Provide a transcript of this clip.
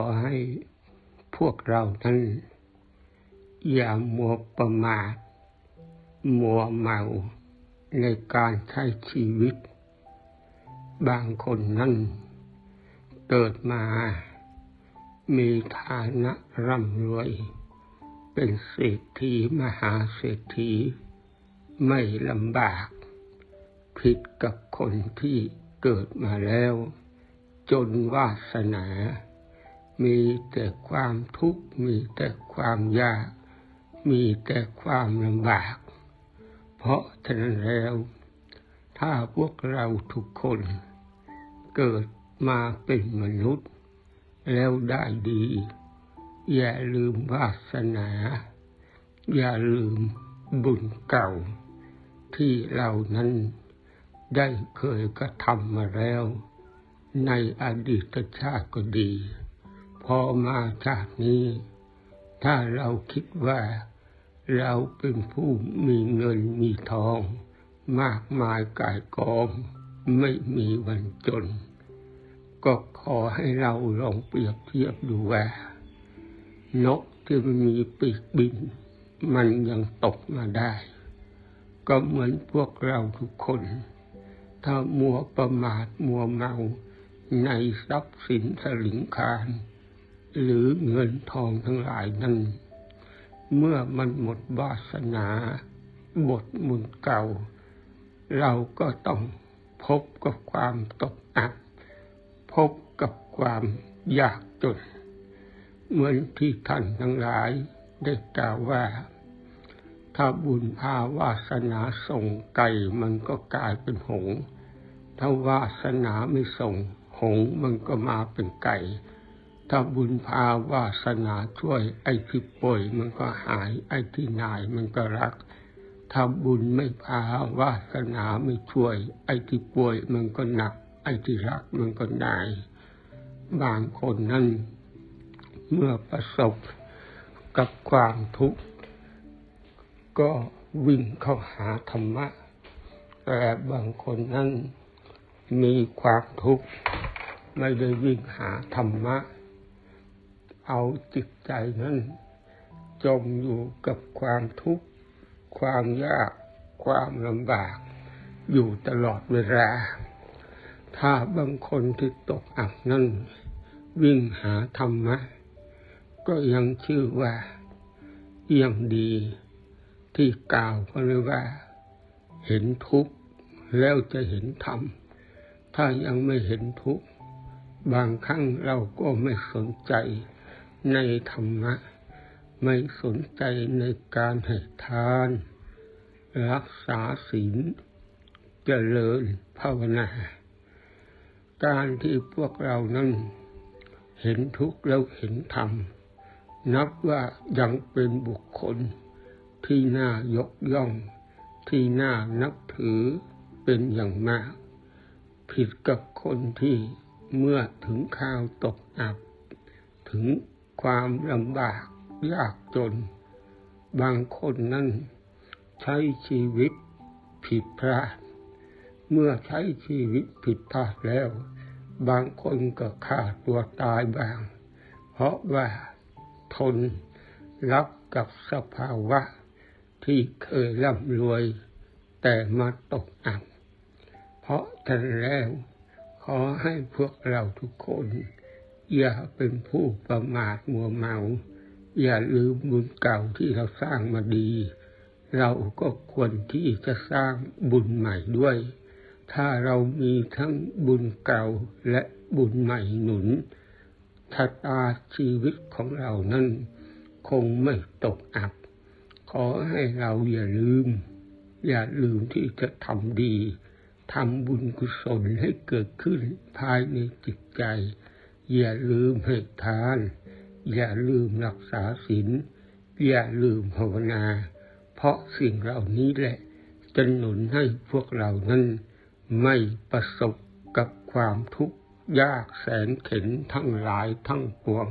อให้พวกเรานั้น อย่ามัวประมาทมัวเมาในการใช้ชีวิต บางคนนั้นเกิดมา มีฐานะร่ำรวย เป็นเศรษฐีมหาเศรษฐี ไม่ลำบาก ผิดกับคนที่เกิดมาแล้ว จนวาสนา มีแต่ความทุกข์ มีแต่ความยาก มีแต่ความลำบาก เพราะฉะนั้นแล้ว ถ้าพวกเราทุกคนเกิดมาเป็นมนุษย์ แล้วได้ดี อย่าลืมวาสนา อย่าลืมบุญเก่า ที่เรานั้นได้เคยกระทำมาแล้ว ในอดีตชาติก็ดี พอมาชาตินี้ ถ้าเราคิดว่าเราเป็นผู้มีเงินมีทอง มากมายกายกองไม่มีวันจน ก็ขอให้เราลองเปรียบเทียบดูว่านกที่มันมีปีกบิน มันยังตกมาได้ ก็เหมือนพวกเราทุกคน ถ้ามัวประมาทมัวเมาในทรัพย์สินสลิงคาร หรือเงินทองทั้งหลายนั้น เมื่อมันหมดวาสนาบทมุนเก่า เราก็ต้องพบกับความตกอับพบกับความยากจน เหมือนที่ท่านทั้งหลายได้กล่าวว่า ถ้าบุญพาวาสนาส่งไก่มันก็กลายเป็นหง ถ้าวาสนาไม่ส่งหงมันก็มาเป็นไก่ ถ้าบุญพาวาสนาช่วย ไอ้ที่ป่วยมันก็หาย ไอ้ที่นายมันก็รัก ถ้าบุญไม่พาวาสนาไม่ช่วย ไอ้ที่ป่วยมันก็หนัก ไอ้ที่รักมันก็นาย บางคนนั้นเมื่อประสบกับความทุกข์ก็วิ่งเข้าหาธรรมะ แต่บางคนนั้นมีความทุกข์ไม่ได้วิ่งหาธรรมะ เอาจิตใจนั้นจมอยู่กับความทุกข์ ความยาก ความลำบาก อยู่ตลอดเวลา ถ้าบางคนที่ตกอับนั้นวิ่งหาธรรมะ ก็ยังชื่อว่ายังดี ที่กล่าวกันเลยว่า เห็นทุกข์แล้วจะเห็นธรรม ถ้ายังไม่เห็นทุกข์ บางครั้งเราก็ไม่สนใจ ในธรรมะ ไม่สนใจในการให้ทาน รักษาศีลเจริญภาวนา การที่พวกเรานั้นเห็นทุกข์แล้วเห็นธรรม นับว่ายังเป็นบุคคลที่น่ายกย่อง ที่น่านับถือเป็นอย่างมาก ผิดกับคนที่เมื่อถึงข้าวตกอับถึง ความลำบากยากจน บางคนนั้นใช้ชีวิตผิดพลาด เมื่อใช้ชีวิตผิดพลาดแล้ว บางคนก็ฆ่าตัวตายบาง เพราะว่าทนรับกับสภาวะ ที่เคยร่ำรวย แต่มาตกอับเพราะฉะนั้นแล้ว ขอให้พวกเราทุกคน อย่าเป็นผู้ประมาทมัวเมา อย่าลืมบุญเก่าที่เราสร้างมาดี เราก็ควรที่จะสร้างบุญใหม่ด้วย ถ้าเรามีทั้งบุญเก่าและบุญใหม่หนุนชะตาชีวิตของเรานั้น คงไม่ตกอับ ขอให้เราอย่าลืม อย่าลืมที่จะทำดีทำบุญกุศลให้เกิดขึ้นภายในจิตใจ อย่าลืมให้ทาน อย่าลืมรักษาศีล อย่าลืมภาวนา เพราะสิ่งเหล่านี้แหละจะหนุนให้พวกเรานั้นไม่ประสบกับความทุกข์ยากแสนเข็นทั้งหลายทั้งปวง